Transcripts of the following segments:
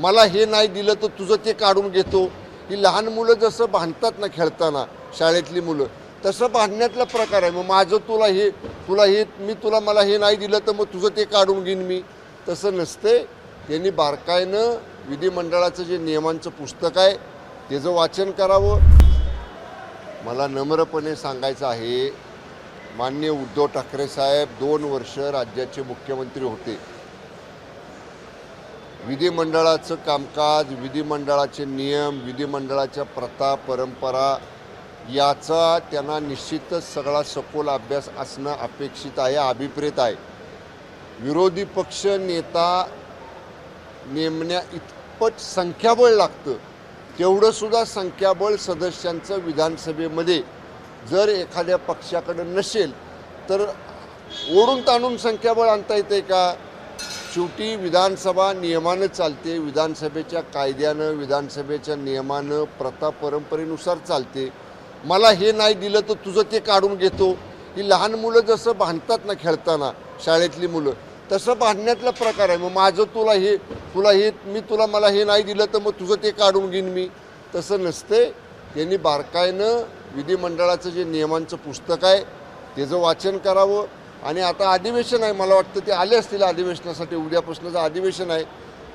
मला हे नाही दिलं तर तुझं ते काढून घेतो. ही लहान मुलं जसं भांडतात ना खेळताना शाळेतली मुलं तसं बांधण्यातला प्रकार आहे. मग माझं तुला हे तुला हे मी तुला मला हे नाही दिलं तर मग तुझं ते काढून घेईन मी. तसं नसते त्यांनी बारकाईनं विधिमंडळाचं जे नियमांचं पुस्तक आहे त्याचं वाचन करावं. मला नम्रपणे सांगायचं आहे मान्य उद्धव ठाकरे साहेब दोन वर्ष राज्याचे मुख्यमंत्री होते. विधिमंडळाचं कामकाज विधिमंडळाचे नियम विधिमंडळाच्या प्रथा परंपरा याचा त्यांना निश्चितच सगळा सखोल अभ्यास असणं अपेक्षित आहे अभिप्रेत आहे. विरोधी पक्ष नेता नेमण्या इतपत संख्याबळ लागतं. तेवढंसुद्धा संख्याबळ सदस्यांचं विधानसभेमध्ये जर एखाद्या पक्षाकडं नसेल तर ओढून ताणून संख्याबळ आणता येते का? शेवटी विधानसभा नियमानं चालते विधानसभेच्या कायद्यानं विधानसभेच्या नियमानं प्रथा परंपरेनुसार चालते. मला हे नाही दिलं तर तुझं ते काढून घेतो. ही लहान मुलं जसं भांडतात ना खेळताना शाळेतली मुलं तसं भांडण्यातला प्रकार आहे. मग माझं तुला हे तुला हे मी तुला मला हे नाही दिलं तर मग तुझं ते काढून घेईन मी. तसं नसते. त्यांनी बारकाईनं विधिमंडळाचं जे नियमांचं पुस्तक आहे त्याचं वाचन करावं. आणि आता अधिवेशन आहे मला वाटतं ते आले असतील अधिवेशनासाठी उद्यापासूनचं अधिवेशन आहे.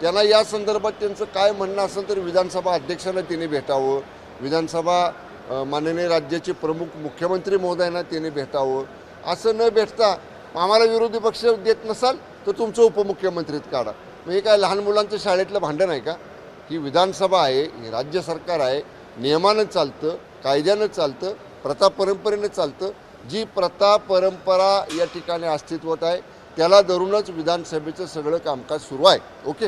त्यांना या संदर्भात त्यांचं काय म्हणणं असेल तर विधानसभा अध्यक्षांना त्यांनी भेटावं. विधानसभा माननीय राज्याचे प्रमुख मुख्यमंत्री महोदयांना त्यांनी भेटावं. असं न भेटता आम्हाला विरोधी पक्ष देत नसाल तर तुमचं उपमुख्यमंत्रीत काढा. मग हे काय लहान मुलांचं शाळेतलं भांडण आहे का? ही विधानसभा आहे ही राज्य सरकार आहे नियमानं चालतं कायद्यानं चालतं प्रथा परंपरेनं चालतं जी प्रथा परंपरा या ठिकाणी अस्तित्वात आहे त्याला धरूनच विधानसभेचं सगळं कामकाज सुरू आहे. ओके?